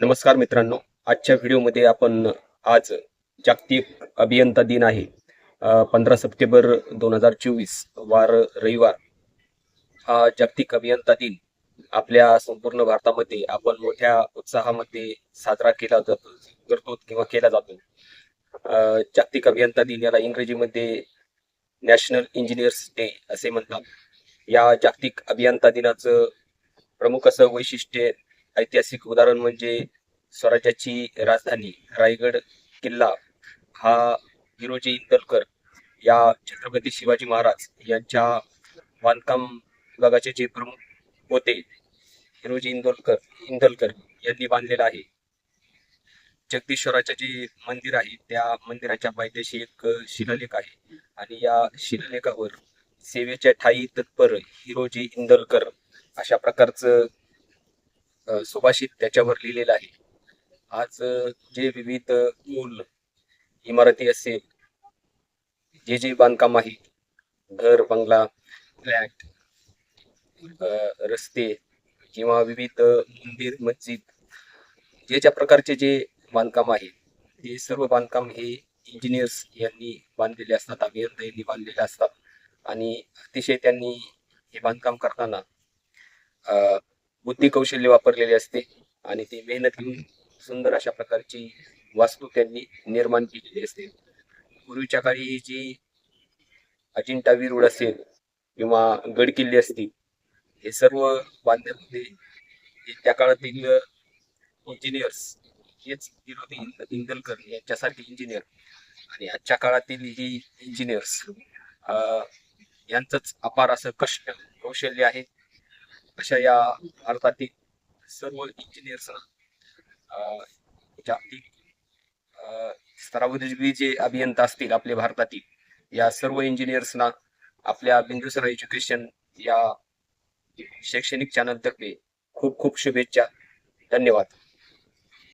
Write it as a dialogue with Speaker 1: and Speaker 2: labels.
Speaker 1: नमस्कार मित्रांनो. आजच्या व्हिडिओमध्ये आपण आज जागतिक अभियंता दिन आहे. पंधरा सप्टेंबर दोन हजार चोवीस वार रविवार. हा जागतिक अभियंता दिन आपल्या संपूर्ण भारतामध्ये आपण मोठ्या उत्साहामध्ये साजरा केला जातो करतो किंवा केला जातो. जागतिक अभियंता दिन याला इंग्रजीमध्ये नॅशनल इंजिनियर्स डे असे म्हणतात. या जागतिक अभियंता दिनाचं प्रमुख असं वैशिष्ट्य ऐतिहासिक उदाहरण म्हणजे स्वराज्याची राजधानी रायगड किल्ला हा हिरोजी इंदलकर या छत्रपती शिवाजी महाराज यांच्या बांधकाम विभागाचे जे प्रमुख होते हिरोजी इंदोलकर इंदलकर यांनी बांधलेला आहे. जगदीश्वराचे जे मंदिर आहे त्या मंदिराच्या पायथ्याशी एक शिलालेख आहे आणि या शिलालेखावर सेवेच्या ठाई तत्पर हिरोजी इंदलकर अशा प्रकारचं सुभाषित त्याच्यावर लिहिलेलं आहे. आज जे विविध मूल इमारती असेल जे जे बांधकाम आहे घर बंगला फ्लॅट रस्ते किंवा विविध मंदिर मस्जिद जे ज्या प्रकारचे जे बांधकाम आहे ते सर्व बांधकाम हे इंजिनियर्स यांनी बांधलेले असतात अभियंता यांनी बांधलेले असतात. आणि अतिशय त्यांनी हे बांधकाम करताना बुद्धी कौशल्य वापरलेले असते आणि ते मेहनत घेऊन सुंदर अशा प्रकारची वास्तू त्यांनी निर्माण केलेली असते. पूर्वीच्या काळी ही जी अजिंठा विरूड असेल किंवा गड किल्ले असतील हे सर्व बांधण्यामध्ये त्या काळातील इंजिनियर्स हेच विरोधी इंदलकर यांच्यासारखे इंजिनियर आणि आजच्या काळातील ही इंजिनियर्स यांचंच अपार असं कष्ट कौशल्य आहे. अशा या भारतातील सर्व इंजिनियर्सना जागतिक स्तरावरील जे अभियंता असतील आपल्या भारतातील या सर्व इंजिनियर्सना आपल्या बिंदुसरा एज्युकेशन या शैक्षणिक चॅनलतर्फे खूप खूप शुभेच्छा. धन्यवाद.